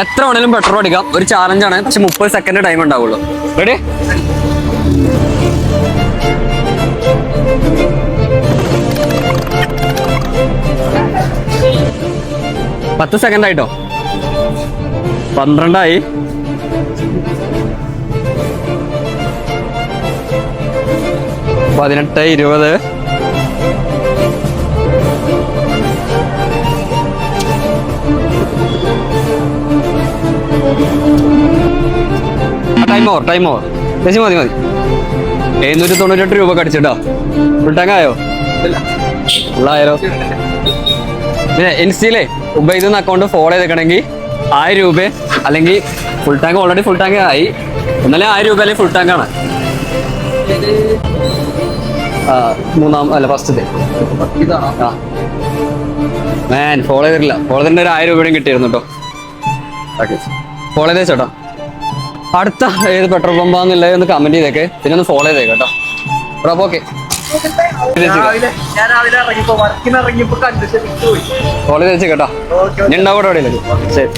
എത്ര വേണേലും പെട്രോൾ അടിക്കാം. ഒരു ചാലഞ്ചാണ് പക്ഷെ മുപ്പത് സെക്കൻഡ് ടൈം ഉണ്ടാവുള്ളൂ. റെഡി പത്ത് സെക്കൻഡ് ആയിട്ടോ? പന്ത്രണ്ടായി. പതിനെട്ട് ഇരുപത്. ടൈം ഓവർ ടൈം ഓവർ ചേച്ചി മതി മതി. എഴുന്നൂറ്റി തൊണ്ണൂറ്റെട്ട് രൂപ കടിച്ചിട്ടോ. ഫുൾ ടാങ്ക് ആയോ ഫുള്ളായാലോ പിന്നെ ഇൻസ്റ്റയിലേ ഉപയോഗിക്കുന്ന നിന്ന് അക്കൗണ്ട് ഫോളോ ചെയ്തേക്കണമെങ്കിൽ ആയിരം രൂപ അല്ലെങ്കിൽ full tank already full tank ആയി. എന്നാലും ആയിരം രൂപ അല്ലെങ്കിൽ ഫുൾ ടാങ്ക് ആണ്. മൂന്നാം അല്ല ഫസ്റ്റത്തെ ആ. മാൻ ഫോളോ ചെയ്തിട്ടില്ല. ഫോളോ ചെയ്തിട്ട് ഒരു ആയിരം രൂപയും കിട്ടിയിരുന്നു കേട്ടോ ഓക്കെ ഫോളോ ചെയ്തേ ചേട്ടാ അടുത്ത ഏത് പെട്രോൾ പമ്പാന്നുള്ളത് ഒന്ന് കമന്റ് ചെയ്തേക്കെ. പിന്നെ ഒന്ന് ഫോളോ ചെയ്തേക്ക് കേട്ടോ. ഓക്കെ ഫോളോ ചെയ്ത് കേട്ടോ. ഓക്കെ ഞാൻ ഉണ്ടാവും അവിടെ ശരി.